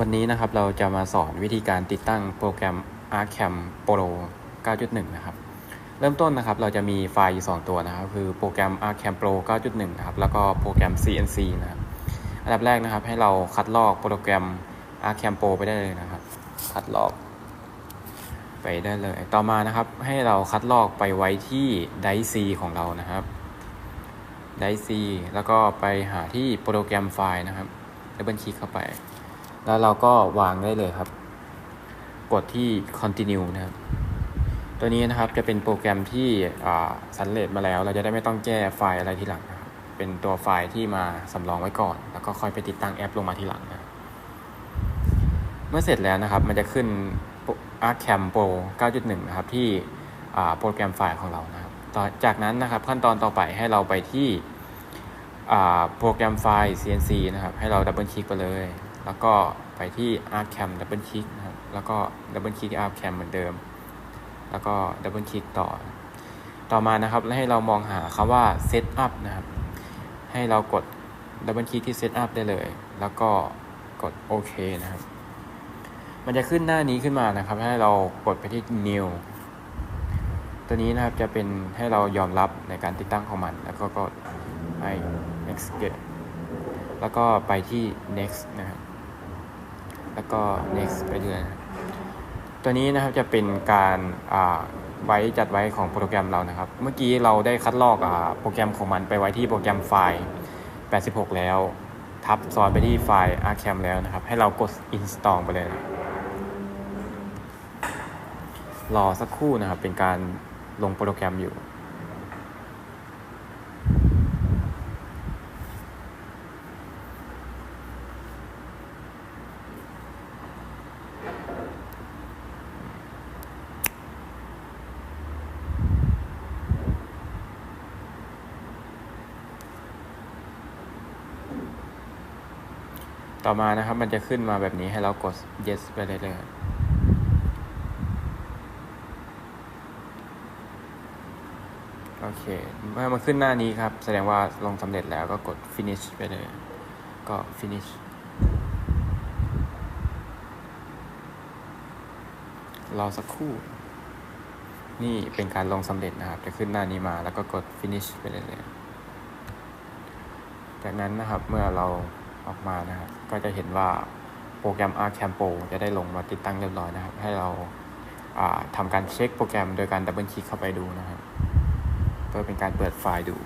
วันนี้นะครับเราจะมาสอนวิธีการติดตั้งโปรแกรม ArcCam Pro 9.1 นะครับ เริ่มต้นนะครับเราจะมีไฟล์อยู่2ตัวนะครับ คือโปรแกรม ArcCam Pro 9.1 นะครับ แล้วก็โปรแกรม CNC นะครับ อันดับแรกนะครับให้เราคัดลอกโปรแกรม ArcCam Pro ไปได้เลยนะครับ คัดลอก ไปได้เลย ต่อมานะครับให้เราคัดลอกไปไว้ที่ไดซีของเรานะครับไดซีแล้วก็ไปหาที่โปรแกรมไฟล์นะครับดับเบิลคลิกเข้าไป แล้วเราก็วางได้เลยครับ กดที่ continue นะครับ ตัวนี้นะครับจะเป็นโปรแกรมที่สันเลตมาแล้ว เราจะได้ไม่ต้องแก้ไฟล์อะไรทีหลังนะครับ เป็นตัวไฟล์ที่มาสำรองไว้ก่อน แล้วก็ค่อยไปติดตั้งแอปลงมาทีหลังนะเมื่อเสร็จแล้วนะครับ มันจะขึ้น ArcCam Pro 9.1 นะครับ ที่โปรแกรมไฟล์ของเรานะครับจากนั้นนะครับขั้นตอนต่อไปให้เราไปที่โปรแกรมไฟล์ CNC นะครับ ให้เราดับเบิลคลิกไปเลย แล้วก็ไปที่ ArcCam ดับเบิลคลิกนะครับ แล้วก็ดับเบิลคลิก ArcCam เหมือนเดิม แล้วก็ดับเบิลคลิกต่อ ต่อมานะครับให้เรามองหาคำว่า Setup นะครับ ให้เรากดดับเบิลคลิกที่ Setup ได้เลย แล้วก็กดโอเคนะครับ มันจะขึ้นหน้านี้ขึ้นมานะครับ ให้เรากดไปที่ New ตัวนี้นะครับจะเป็นให้เรายอมรับในการติดตั้งของมัน แล้วก็กดให้ next get แล้วก็ไปที่ next นะครับ แล้วก็ next ไปเรื่อยตัวนี้นะครับจะเป็นการไว้จัดไว้ของโปรแกรมเรานะครับ เมื่อกี้เราได้คัดลอกอโปรแกรมของมันไปไว้ที่โปรแกรมไฟล์ 86 แล้ว ทับซ้อนไปที่ไฟล์ arcam แล้วนะครับ ให้เรากด install ไปเลยนะรอสักครู่นะครับเป็นการลงโปรแกรมอยู่ ต่อมานะครับ มันจะขึ้นมาแบบนี้ให้เรากด yes ไปเลยเลยโอเค เมื่อมาขึ้นหน้านี้ครับ แสดงว่าลงสำเร็จแล้วก็กด finish ไปเลย ก็ finish รอสักครู่ นี่เป็นการลงสำเร็จนะครับ จะขึ้นหน้านี้มาแล้วก็กด finish ไปเลยเลยจากนั้นนะครับ เมื่อเรา ออกมานะครับ ก็จะเห็นว่าโปรแกรม ArcCam Pro จะได้ลงมาติดตั้งเรียบร้อยนะครับ ให้เราทำการเช็คโปรแกรมโดยการดับเบิลคลิกเข้าไปดูนะครับเพื่อเป็นการเปิดไฟล์ดู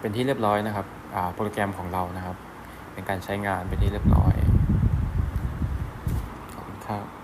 เป็นที่เรียบร้อยนะครับโปรแกรมของเรานะครับ เป็นการใช้งานเป็นที่เรียบร้อยขอบคุณครับ